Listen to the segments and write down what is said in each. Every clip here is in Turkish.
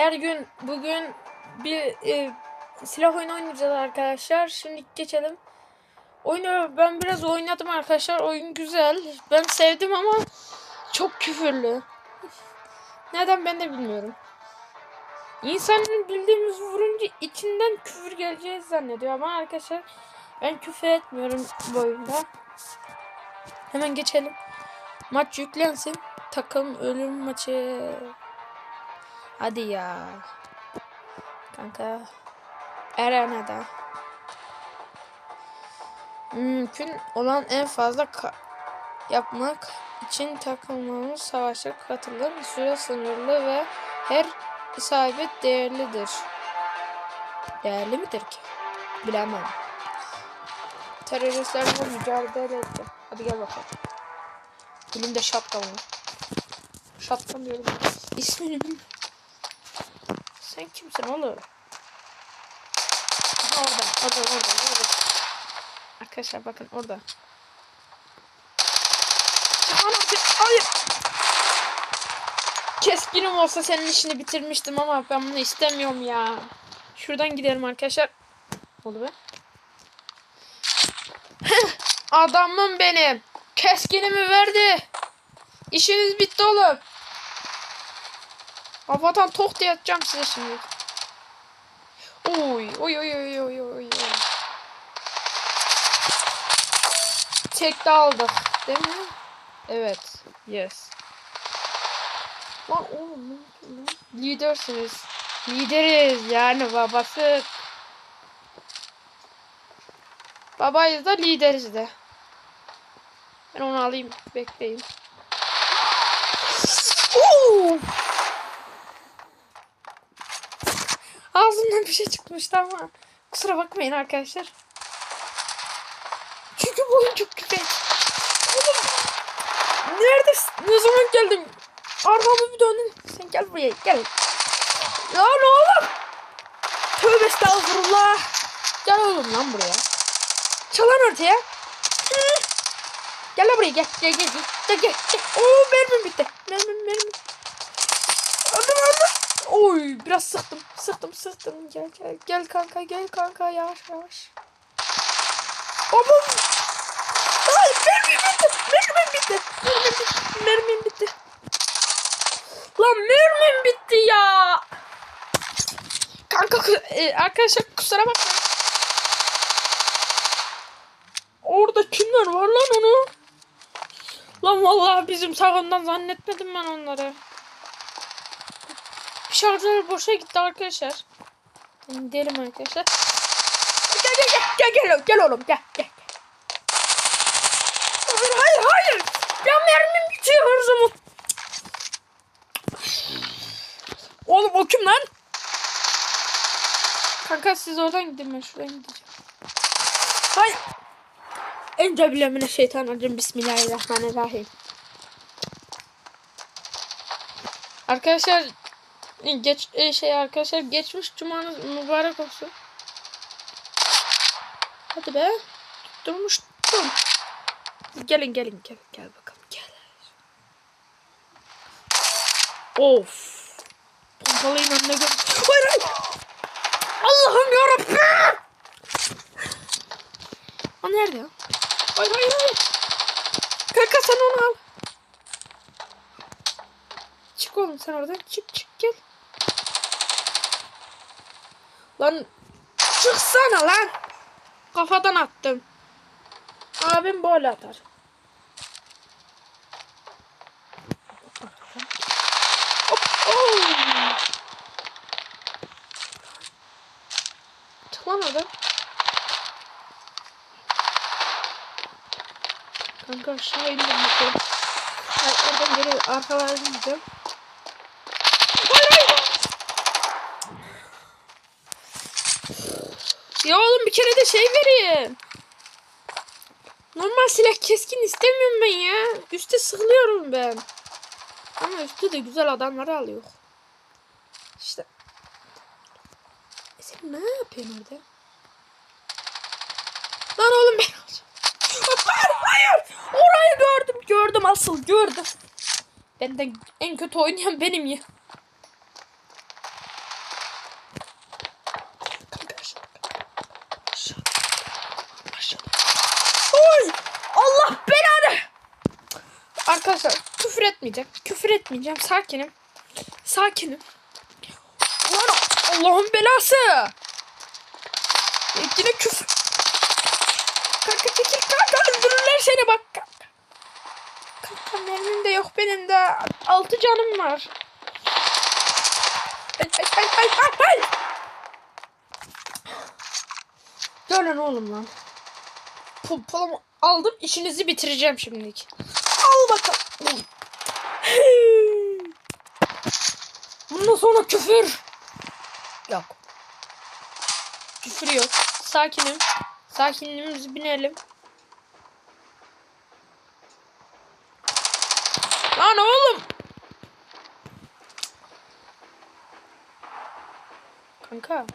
Her gün bugün bir e, silah oyunu oynayacağız arkadaşlar. Şimdi geçelim. Oyunu ben biraz oynadım arkadaşlar. Oyun güzel. Ben sevdim ama çok küfürlü. Neden ben de bilmiyorum. İnsanın bildiğimiz vurunca içinden küfür geleceği zannediyor ama arkadaşlar ben küfür etmiyorum bu oyunda. Hemen geçelim. Maç yüklensin. Takım ölüm maçı. Hadi ya. Kanka. Arena'da. Mümkün olan en fazla yapmak için takımlarımız savaşa katılır. Süre sınırlı ve her isabet değerlidir. Değerli midir ki? Bilemem. Teröristlerle mücadele edeceğim. Hadi gel bakalım. Elimde şapka var. Şapka diyorum. İsmini bilmiyorum. Sen kimsin oğlum? Aha orada, orada, orada, orada. Arkadaşlar bakın orada. Ana, hayır. Keskinim olsa senin işini bitirmiştim ama ben bunu istemiyorum ya. Şuradan gidelim arkadaşlar. Oldu be. Adamım benim. Keskinimi verdi. İşiniz bitti oğlum. Havadan tok diye atacağım size şimdi. Oy oy oy oy oy oy. Tek de aldık. Değil mi? Evet. Yes. Lan oğlum? Lidersiniz. Lideriz yani babası. Babayız da lideriz de. Ben onu alayım. Bekleyin. Oo! Ağzımdan bir şey çıkmıştı ama kusura bakmayın arkadaşlar. Çünkü bu oyun çok güzel. Neredesin? Ne zaman geldin? Arkamı bir döndün. Sen gel buraya gel. Lan oğlum. Tövbe estağfurullah. Gel oğlum lan buraya. Çalan ortaya. Gel buraya gel. Gel gel gel. Gel gel. gel. Oo mermim bitti. Mermim mermim. Aldım aldım. Oy biraz sıktım. Sıktım sıktım. Gel gel. Gel kanka gel kanka yavaş yavaş. Aman. Ay mermim bitti. Mermim bitti. Mermim bitti. Lan mermim bitti ya. Kanka e, arkadaşlar kusura bakmayın. Orada kimler var lan onu? Lan vallahi bizim takımdan zannetmedim ben onları. Şarjör boşa gitti arkadaşlar. Gidelim arkadaşlar. Gel gel gel gel gel gel oğlum gel gel. Hayır hayır hayır. Ya mermim bitiyor her zaman. Oğlum o kim lan? Kanka siz oradan gidin ben şuradan gideceğim. Hayır. Ence bilemine şeytanirracim. Bismillahirrahmanirrahim. Arkadaşlar geç e, şey arkadaşlar geçmiş cumanız mübarek olsun. Hadi be. Durmuştum. Gelin gelin gel gel bakalım gel. Of. Pompalıyla ne gör. Hayır hayır. Allah'ım yarabbim. O nerede ya? Hayır hayır hayır. Kanka sen onu al. Çık oğlum sen oradan. Çık çık gel. Lan çıksana lan. Kafadan attım. Abim böyle atar. Hop, oh. Çıkamadım. Kanka aşağı indim bakalım. Oradan geri arkalarına gideceğim. Hayır hayır. Ya oğlum bir kere de şey verin. Normal silah keskin istemiyorum ben ya. Üste sıkılıyorum ben. Ama üstte de güzel adamları alıyor. İşte. E sen ne yapıyorsun orada? Lan oğlum ben Hayır hayır. Orayı gördüm gördüm asıl gördüm. Benden en kötü oynayan benim ya. Küfür etmeyeceğim. Küfür etmeyeceğim. Sakinim. Sakinim. Ulan Allah'ın belası. E, Yine küfür. Kanka çekil kanka öldürürler seni bak. Kanka mermim de yok benim de. Altı canım var. Ay ay ay ay ay lan oğlum lan. Pompalımı aldım işinizi bitireceğim şimdilik. Al bakalım. Sonra küfür. Yok. Küfür yok. Sakinim. Sakinliğimizi binelim. Lan oğlum. Kanka.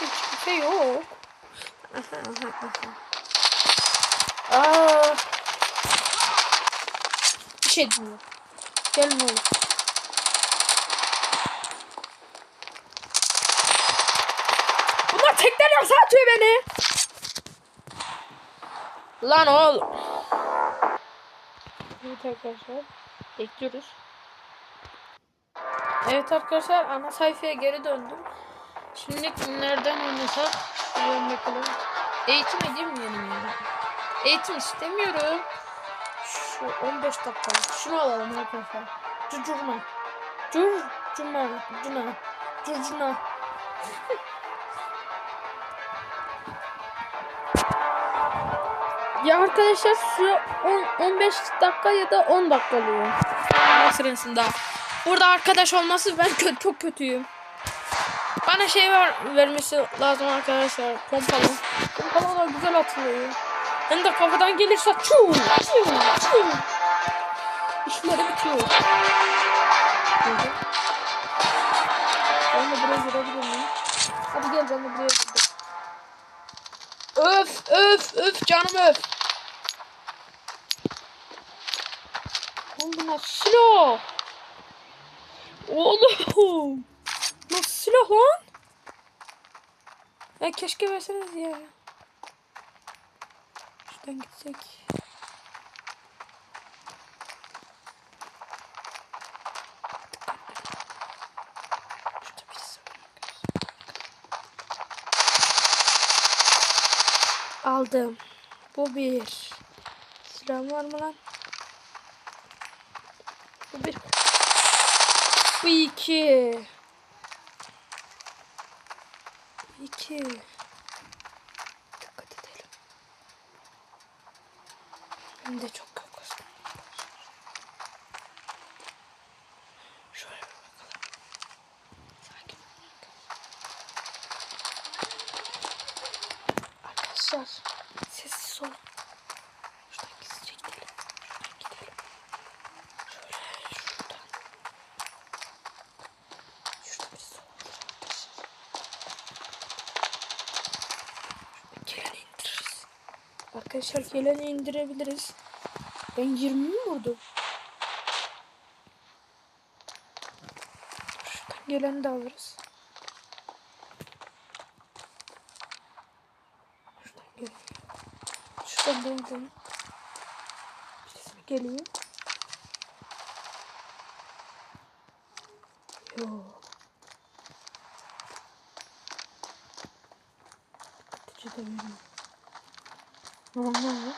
Hiç kimse yok. Aa. Bir şey dinliyorum. Gelin oğlum. Bunlar tekrar yasa atıyor beni. Lan oğlum. Evet arkadaşlar. Bekliyoruz. Evet arkadaşlar ana sayfaya geri döndüm. Şimdi nereden oynasak? Bakalım. Eğitim edeyim mi yani? Eğitim istemiyorum. Şu 15 dakika. Şunu alalım arkadaşlar. Cucurma. Curcuma. Cuna. Curcuna. Ya arkadaşlar süre 10 15 dakika ya da 10 dakika oluyor. Ama sırasında. Burada arkadaş olması ben kötü, çok kötüyüm. Bana şey ver, vermesi lazım arkadaşlar. Pompalı. Pompalı da güzel atılıyor. Hem de kafadan gelirse çuu çuu çuu. İşleri bitiyor. Ben de buraya girebilir miyim? Hadi gel ben de buraya gidelim. Öf öf öf canım öf. Oğlum bu nasıl silah? Oğlum. Nasıl silah lan? Ya keşke verseniz ya. Şuradan gitsek. Aldım. Bu bir. Silah var mı lan? Bu bir. Bu iki. İki. Dikkat edelim. Hem de çok kokusu. Şöyle bir bakalım. Sakin Arkadaşlar sessiz olun. Şuradan gizlice gidelim. Şuradan gidelim. Şöyle şuradan. Şurada birisi olabilir arkadaşlar. Geleni indiririz. Arkadaşlar geleni indirebiliriz. Ben 20 mi vurdum? Şuradan geleni de alırız. Şuradan geleni. Şuradan da. Birisi mi geliyor? Yok. Dikkatlice de Sniper geldi.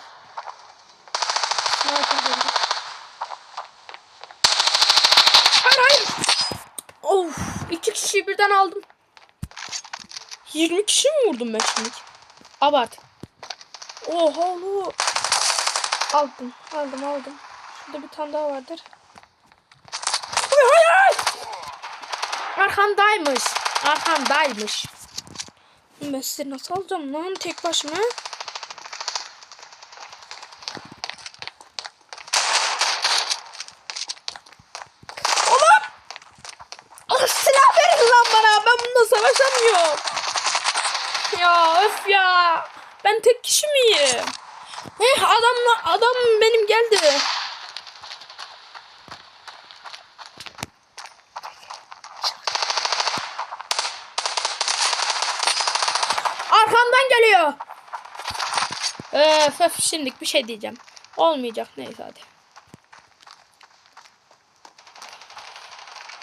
Hayır hayır. Of. iki kişiyi birden aldım. 20 kişi mi vurdum ben şimdi? Abart. Oha oğlum. Aldım. Aldım aldım. Şurada bir tane daha vardır. Hayır hayır. Arkamdaymış. Arkamdaymış. Ben sizi nasıl alacağım lan tek başıma? Arkamdan geliyor. Öf öf şimdilik bir şey diyeceğim. Olmayacak neyse hadi.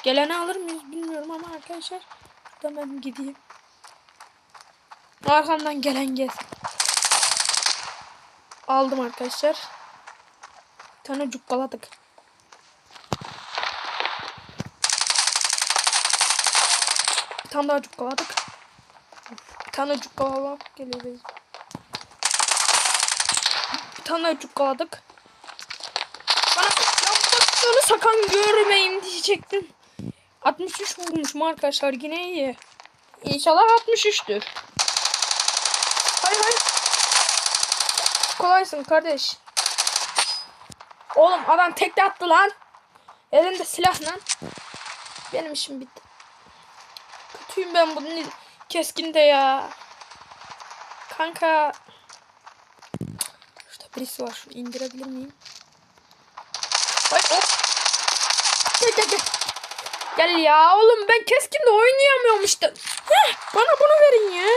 Geleni alır mıyız bilmiyorum ama arkadaşlar. Buradan gideyim. Arkamdan gelen gel. Aldım arkadaşlar. Bir tane cukkaladık. Bir tane daha cukkaladık. Tane cukkaladık. Geliyor. Bir tane cukkaladık. Bana yaptıklarını sakan görmeyin diyecektim. 63 vurmuşum arkadaşlar yine iyi. İnşallah 63'tür. Hayır hayır. Kolaysın kardeş. Oğlum adam tekte attı lan. Elinde silah lan. Benim işim bitti. Kötüyüm ben bunun keskinde ya. Kanka. Şurada birisi var. Şunu indirebilir miyim? Ay hop. Gel gel gel. Gel ya oğlum ben keskin de oynayamıyorum işte. Heh, bana bunu verin ya.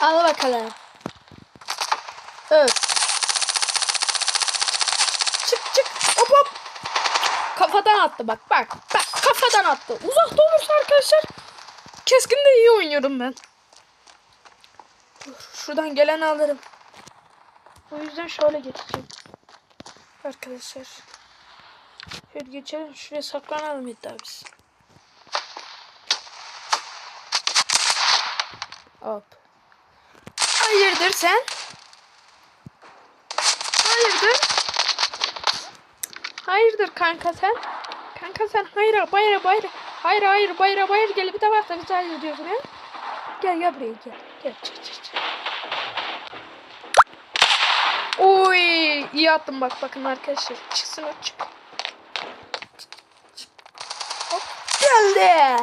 Al bakalım. Evet. Çık çık. Hop hop. Kafadan attı bak bak. Bak kafadan attı. Uzakta olursa arkadaşlar keskin de iyi oynuyorum ben. Dur, Şuradan gelen alırım. O yüzden şöyle geçeceğim. Arkadaşlar. Şöyle geçelim. Şuraya saklanalım hatta biz. Hop. Hayırdır sen? Hayırdır? Hayırdır kanka sen? Kanka sen hayır bayra bayra. Hayır hayır bayra bayır gel bir de bak da güzel gidiyorsun ha. Gel gel buraya gel. Gel çık çık çık. Oy iyi attım bak bakın arkadaşlar. Çıksın o çık. Hop geldi.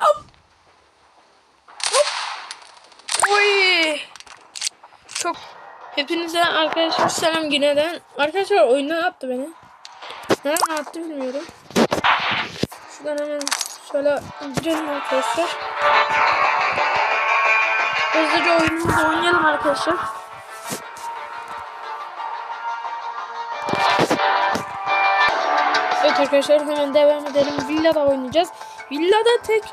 Hop. Hop. Oy. Çok Hepinize arkadaşlar selam güneden. Arkadaşlar oyundan attı beni. Nereden attı bilmiyorum. Şuradan hemen şöyle girelim arkadaşlar. Hızlıca oyunumuzu oynayalım arkadaşlar. Evet arkadaşlar hemen devam edelim. Villada oynayacağız. Villada tek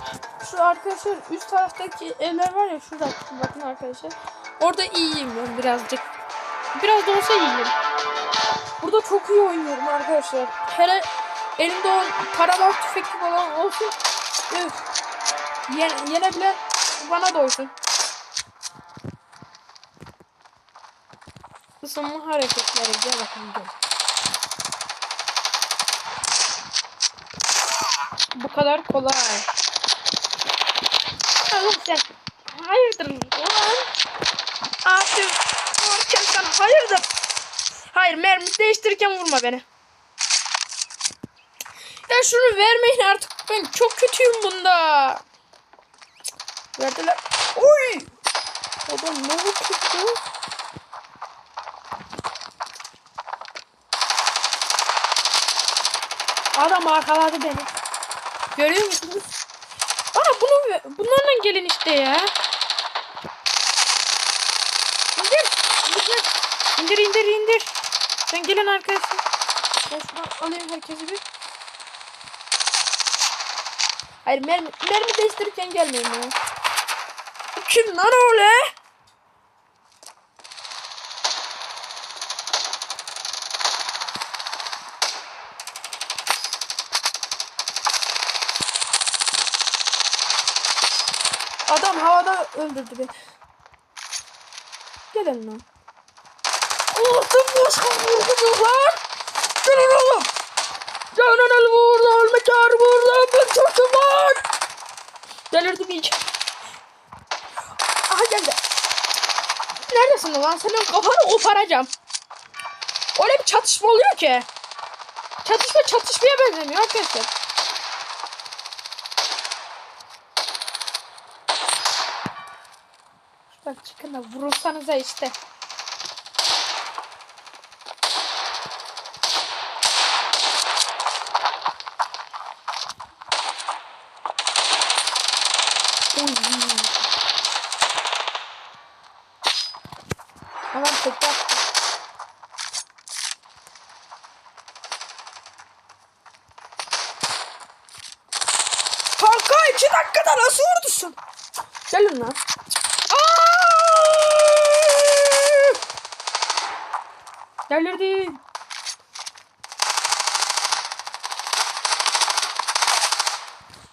şu arkadaşlar üst taraftaki evler var ya şurada bakın arkadaşlar. Orada iyiyim ben birazcık. Biraz da olsa iyiyim. Burada çok iyi oynuyorum arkadaşlar. Hele elimde o karabağ tüfek falan olsun. Üf. Yen, yenebilen bana doysun. Isınma hareketleri. Gel bakalım gel. Bu kadar kolay. Oğlum sen hayırdır ulan? Abi vururken sen hayırdır? Hayır mermi değiştirirken vurma beni. Ya şunu vermeyin artık. Ben çok kötüyüm bunda. Verdiler. Oy! Adam ne oldu? Adam arkaladı beni. Görüyor musunuz? Bana bunu bunlarla gelin işte ya. İndir. İndir. İndir indir indir. Sen gelin arkadaşım. Ben şuradan alayım herkesi bir. Hayır mermi, mermi değiştirirken gelmeyin ya. Kim lan öyle? Adam havada öldürdü beni. Gelin lan. Allah'ım başka vurdum yok lan. Gelin oğlum. Canan el vurdu. Ölme çağır vurdu. Bir çocuğum var. Delirdim iyice. Aha geldi. Neredesin lan? Senin kafanı koparacağım. Öyle bir çatışma oluyor ki. Çatışma çatışmaya benzemiyor arkadaşlar. Bak çıkın da vurursanıza işte. Oy. Tamam tekrar. attım. Kanka iki dakikada nasıl vurdusun? Gelin lan. Delirdim.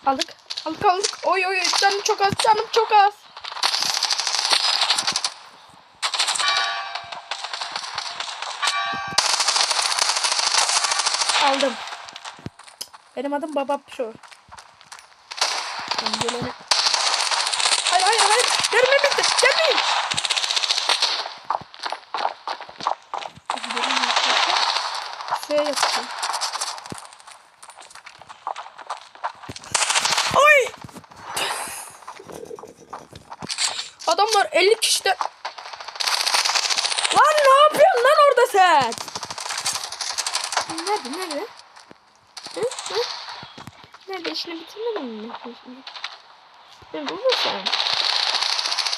Aldık. Aldık aldık. Oy oy. Canım çok az. Canım çok az. Aldım. Benim adım Baba Pro. Gelene... Hayır hayır hayır. Gelmeyin bitti. Gelmeyin. Şuraya yapacağım. Ay! Adamlar 50 kişi de... Lan ne yapıyorsun lan orada sen? Nerede nerede? Hı? Hı? Nerede işini bitirmedin mi? İşini? Ben sen.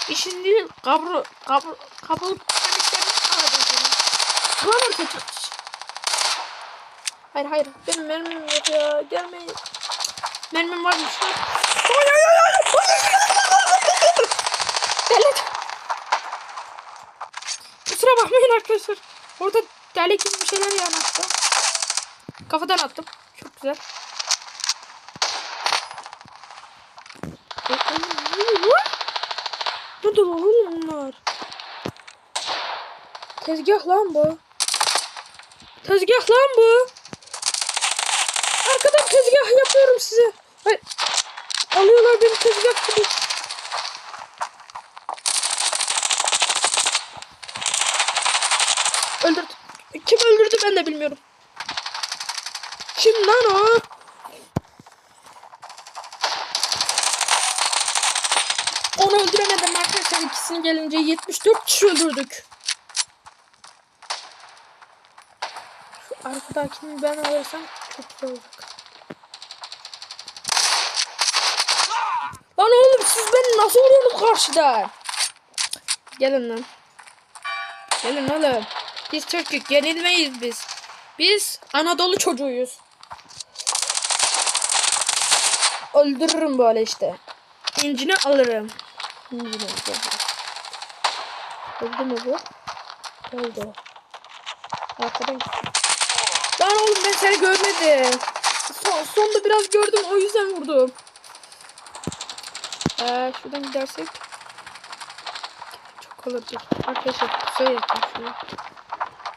İşin değil kabro kabro kabro ortaya çık. Hayır hayır benim mermim yok ya gelmeyin. Mermim varmış. Oy oy oy. Delet. Kusura bakmayın arkadaşlar. Orada deli gibi bir şeyler yanaştı. Kafadan attım. Çok güzel. Dur oğlum bunlar? Tezgah lan bu. Tezgah lan bu. Arkadan tezgah yapıyorum size. Hayır. Alıyorlar beni tezgah gibi. Öldürdü. Kim öldürdü ben de bilmiyorum. Kim lan o? Onu öldüremedim İkisini gelince 74 kişi öldürdük. Şu arkadakini ben alırsam çok güzel olacak. Lan oğlum siz beni nasıl vuruyorsunuz karşıdan? Gelin lan. Gelin oğlum. Biz Türk'ük yenilmeyiz biz. Biz Anadolu çocuğuyuz. Öldürürüm böyle işte. İncini alırım. İncini alırım. Öldü mü bu? Öldü. Arkadan gitti. Lan oğlum ben seni görmedim. Son, sonda biraz gördüm o yüzden vurdum. Ee, şuradan gidersek. Çok olabilir. Arkadaşlar pusuya yatın şunu.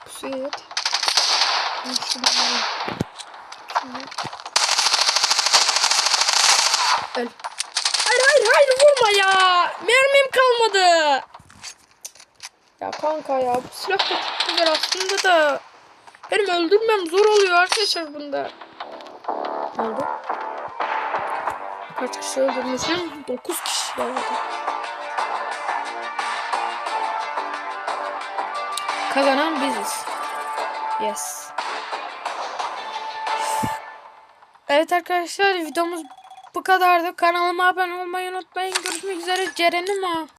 Pusuya yat. Şuradan. Şunu. Öl. Hayır hayır hayır vurma ya. Mermim kalmadı. Ya kanka ya bu silah da çok güzel aslında da. Benim öldürmem zor oluyor arkadaşlar bunda. Oldu? Kaç kişi öldürmüşüm? 9 kişi var orada. Kazanan biziz. Yes. Evet arkadaşlar videomuz bu kadardı. Kanalıma abone olmayı unutmayın. Görüşmek üzere. Ceren'im o.